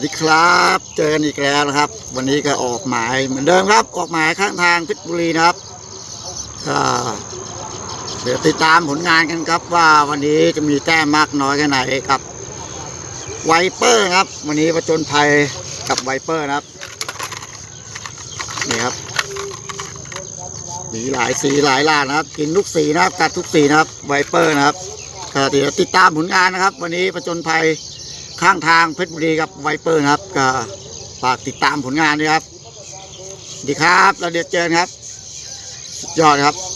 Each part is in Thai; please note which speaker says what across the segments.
Speaker 1: สวัสดีครับ เจอกันอีกแล้วนะครับ วันนี้ก็ออกหมายเหมือนเดิมครับ ออกหมายข้างทางเพชรบุรีนะครับก็เดี๋ยวติดตามผลงานกันครับว่าวันนี้จะมีแต้มมากน้อยแค่ไหนกับไวเปอร์ครับ วันนี้ประจนภัยกับไวเปอร์นะครับนี่ครับ มีหลายสีหลายลานนะครับ กินทุกสีนะครับกัดทุกสีนะครับไวเปอร์นะครับก็เดี๋ยวติดตามผลงานนะครับ วันนี้ประจนภัย ข้างทางเพชรบุรีกับไวเปอร์นะครับก็ฝากติดตามผลงานด้วยครับ ดีครับเราเดี๋ยวเจอกันครับ ยอดครับ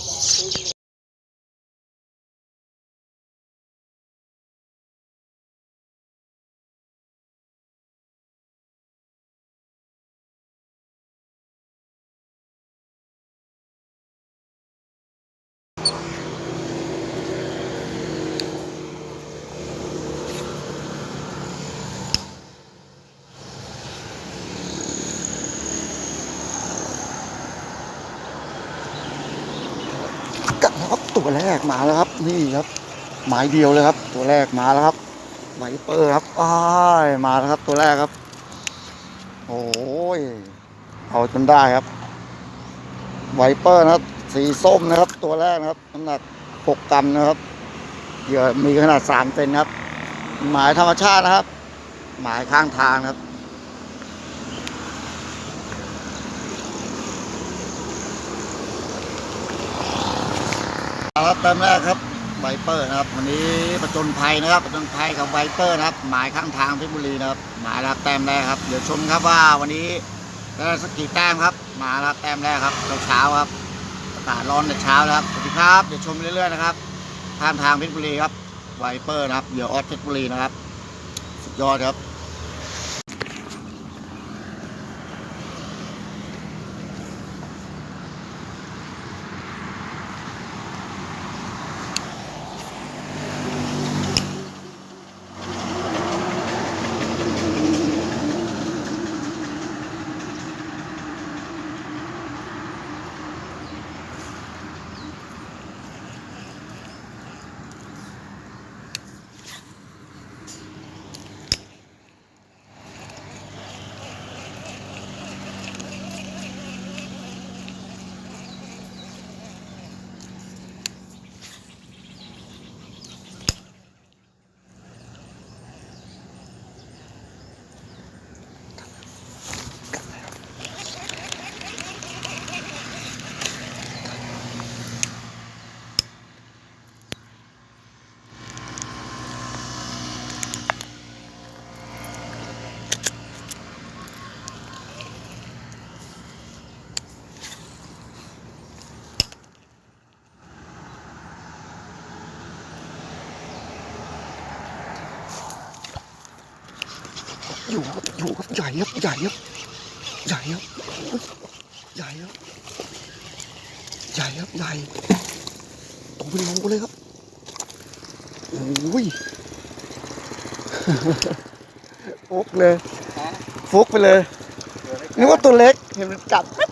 Speaker 1: ตัวแรกมาแล้วครับ นี่ครับ หมายเดียวเลยครับ ตัวแรกมาแล้วครับไวเปอร์ครับอ้ายมาแล้วครับ ตัวแรกครับ โอ้ยเอาจนได้ครับไวเปอร์นะครับ สีส้มนะครับ ตัวแรกนะครับน้ำหนักหกกรัมนะครับเหยื่อมีขนาดสามเซนครับ หมายธรรมชาตินะครับ หมายข้างทางนะครับ เอา ครับเติมแรกครับไวเปอร์นะครับ วันนี้ประจนภัยนะครับประจนภัยกับไวเปอร์นะครับ หมายข้างทางเพชรบุรีนะครับหมายรับแต้มแรกครับ เดี๋ยวชมครับว่าวันนี้ได้สักกี่แต้มครับมารับแต้มแรกครับเช้าครับอากาศร้อนแต่เช้านะครับสวัสดีครับเดี๋ยวชมเรื่อยๆนะครับข้ามทางเพชรบุรีครับไวเปอร์นะครับเหยื่อออสเพชรบุรีนะครับสุดยอดครับ อยู่ครับอยู่ครับใหญ่ครับใหญ่ครับใหญ่ครับใหญ่ครับใหญ่ครับใหญ่ตรงเป็นโลเลยครับโอ้ยฟุกเลยฟุกไปเลยนึกว่าตัวเล็กเห็นมันกัดปั๊บ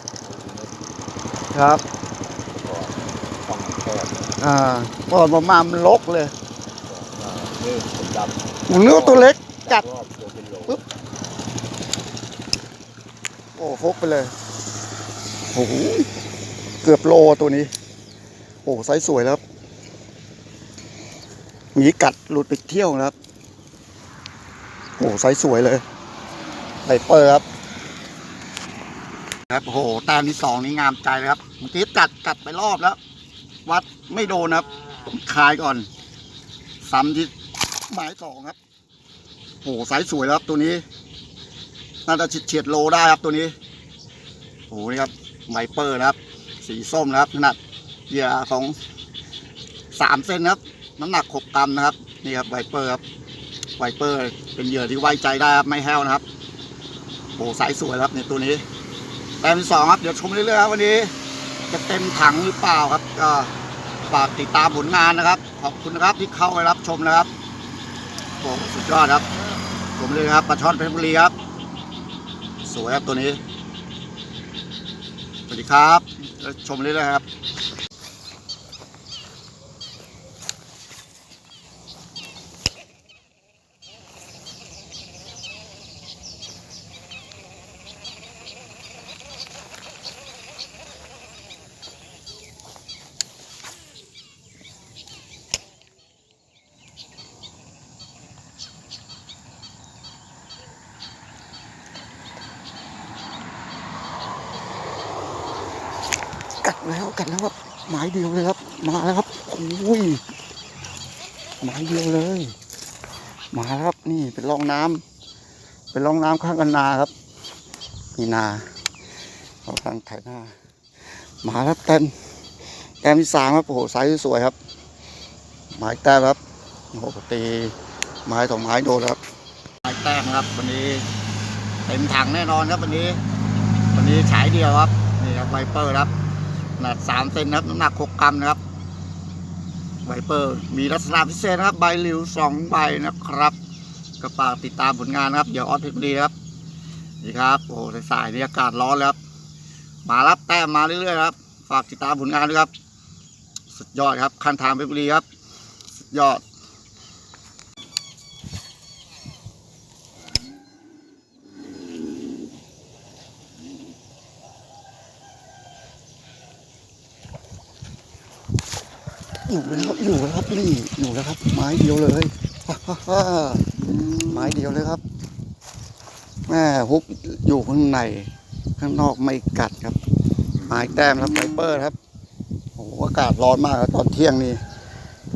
Speaker 1: ครับ
Speaker 2: อ่า
Speaker 1: พอมามามันลกเลย
Speaker 2: นี่ผมดำ
Speaker 1: ผมนึกว่าตัวเล็กกัด
Speaker 2: ป็นโล
Speaker 1: ปึ๊บโอ้ฟกไปเลยโอ้โหเกือบโลตัวนี้ โอ้ไซส์สวยแล้วหมีกัดหลุดไปเที่ยวนะครับโอ้ไซส์สวยเลยไบเปอร์ครับครับโอ้โหแต้มที่สองนี้งามใจเลยครับเมื่อกี้กัดกัดไปรอบแล้ว วัดไม่โดนครับ คายก่อน ซ้ำที่หมายสองครับ โอ้โหไซส์สวยแล้วครับตัวนี้ น่าจะเฉียดโลได้ครับตัวนี้โอ้โหนี่ครับไวเปอร์นะครับ สีส้มนะครับขนาดเหยื่อของสามเซนนครับ น้ำหนักหกกรัมนะครับ นี่ครับไวเปอร์ครับไวเปอร์ เป็นเหยื่อที่ไว้ใจได้ครับไม่แห้วนะครับโอ้โหไซส์สวยครับในตัวนี้แต้มที่สองครับ เดี๋ยวชมเรื่อยๆครับวันนี้ จะเต็มถังหรือเปล่าครับก็ฝากติดตามผลงานนะครับ ขอบคุณนะครับที่เข้าไปรับชมนะครับโอ้โหสุดยอดครับ ผมเลยครับปลาช่อนเพชรบุรีครับ สวยครับตัวนี้ สวัสดีครับ ชมเรื่อยๆครับ แล้วกัดแล้วครับหมายเดียวเลยครับ มาแล้วครับโอ้ยหมายเดียวเลย มาแล้วครับนี่เป็นร่องน้ำเป็นร่องน้ำข้างกันนาครับนี่นาเรากำลังไถนามาแล้วเต็มแต้มที่สามครับโอ้โหไซส์สวยครับ หมายแต้มครับโอ้โหตีไม้สองไม้โดนครับหมายแต้มครับ วันนี้เต็มถังแน่นอนครับวันนี้ วันนี้ฉายเดียวครับนี่ครับไวเปอร์ครับ นาดสามเซนครับน้ำหนักหกกรัมนะครับไวเปอร์มีลักษณะพิเศษนะครับ ใบหลิวสองใบนะครับกระปากติดตามผลงานนะครับ เดี๋ยวออสเพชรบุรีครับนี่ครับโอ้สายๆนี่อากาศร้อนแล้วครับมารับแต้มมาเรื่อยๆครับ ฝากติดตามผลงานด้วยครับ สุดยอดครับคันทางเพชรบุรีครับ สุดยอด อยู่แล้วครับอยู่แล้วครับนี่อยู่แล้วครับ ไม้เดียวเลยไม้เดียวเลยครับแม่ฮุบอยู่ข้างใน ข้างนอกไม่กัดครับไม้แต้มครับไฟเปอร์ครับโอ้โหอากาศร้อนมากครับตอนเที่ยงนี่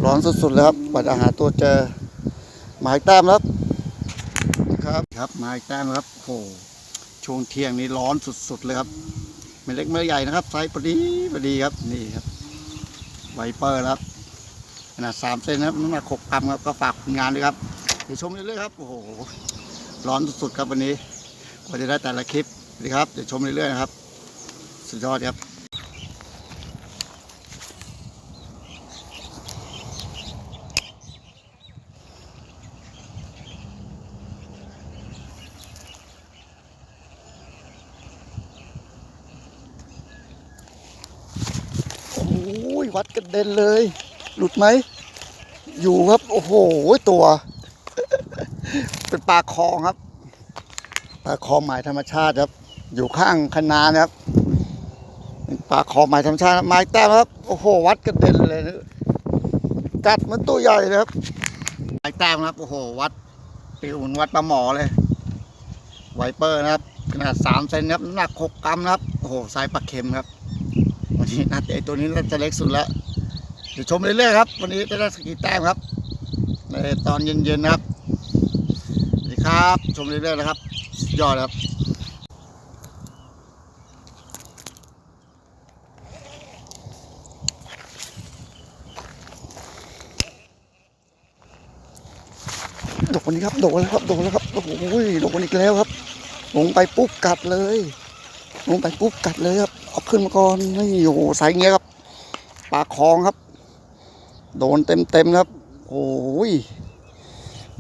Speaker 1: ร้อนสุดๆเลยครับกว่าจะหาตัวเจอไม้แต้มครับครับครับไม้แต้มครับโอ้โหช่วงเที่ยงนี้ร้อนสุดๆเลยครับไม่เล็กไม่ใหญ่นะครับไซส์พอดีพอดีครับนี่ครับ ไวเปอร์ครับขนาดสามเซนนะครับน้ำหนักหกกรัมครับก็ฝากผลงานด้วยครับเดี๋ยวชมเรื่อยๆครับโอ้โหร้อนสุดๆครับวันนี้กว่าจะได้แต่ละคลิปดีครับเดี๋ยวชมเรื่อยๆนะครับ สุดยอดครับ อ้ยวัดกระเด็นเลย หลุดไหม อยู่ครับ โอ้โห ตัว เป็นปลาคองครับ ปลาคองหมายธรรมชาติครับ อยู่ข้างคะนานะครับ ปลาคองหมายธรรมชาติไม้แต้มครับ โอ้โห วัดกระเด็นเลยนะกัดเหมันตัวใหญ่เลยครับไม้แต้มครับ โอ้โห วัดปิวเหมือนวัดปลาหมอเลย ไวเปอร์นะครับ ขนาดสามเซนครับ น้ำหนักหกกรัมนะครับ โอ้โหไซส์ปลาเค็มครับ วันนี้น่าจะไอตัวนี้น่าจะเล็กสุดแล้วเดี๋ยวชมเรื่อยๆครับ วันนี้จะได้สกีแต้มครับในตอนเย็นๆนะครับสวัสดีครับ ชมเรื่อยๆนะครับ ยอดครับโดนนี้ครับโดนแล้วครับดนแล้วครับโอ้โหโดนอีกแล้วครับ ลงไปปุ๊บกัดเลย ลงไปปุ๊บกัดเลยครับ เอาขึ้นมาก่อนนี่โอ้โหสายเงี้ยครับปลาคลองครับ โดนเต็มเต็มครับ โอ้ย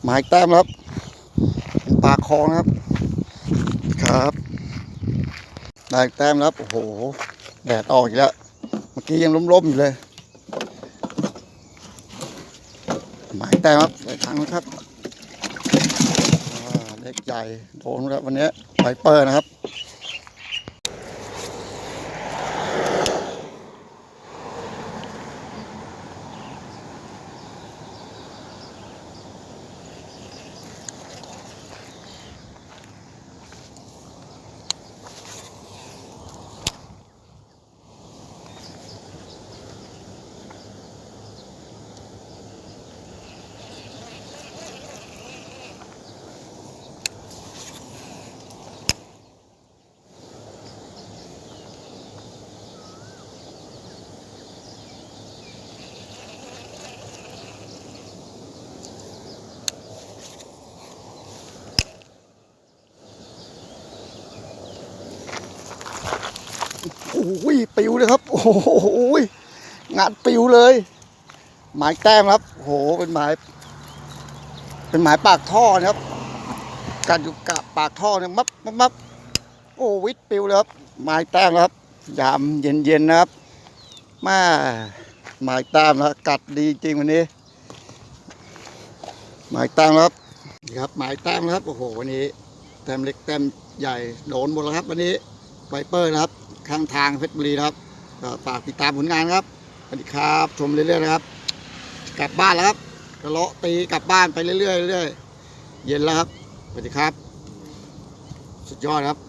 Speaker 1: หมายแต้มครับป็นปลาคลองครับ ครับได้แต้มครับ โอ้โห แดดออกอีกแล้ว เมื่อกี้ยังล้มๆอยู่เลย หมายแต้มครับใส่ถังนะครับเล็กใหญ่โดนแล้ววันนี้ไวเปอร์นะครับ อ้ยปิวเลยครับ โอ้โหงานปิวเลย หมายแต้มครับโอ้โหเป็นหมาย เป็นหมายปากท่อนะครับการอยู่กับปากท่อเนี่ยมับมับมับโอ้วิทย์ปิวเลยครับหมายแต้มครับ ยามเย็นๆนะครับมาหมายแต้มแล้วกัดดีจริงวันนี้ หมายแต้มครับนี่ครับหมายแต้มครับโอ้โหวันนี้แต้มเล็กแต้มใหญ่โดนหมดแล้วครับวันนี้ไวเปอร์นะครับ ข้างทางเพชรบุรีนะครับก็ฝากติดตามผลงานครับสวัสดีครับชมเรื่อยๆนะครับ กลับบ้านแล้วครับกระเลาะตีกลับบ้านไปเรื่อยๆเรื่อยๆเย็นแล้วครับสวัสดีครับ สุดยอดครับ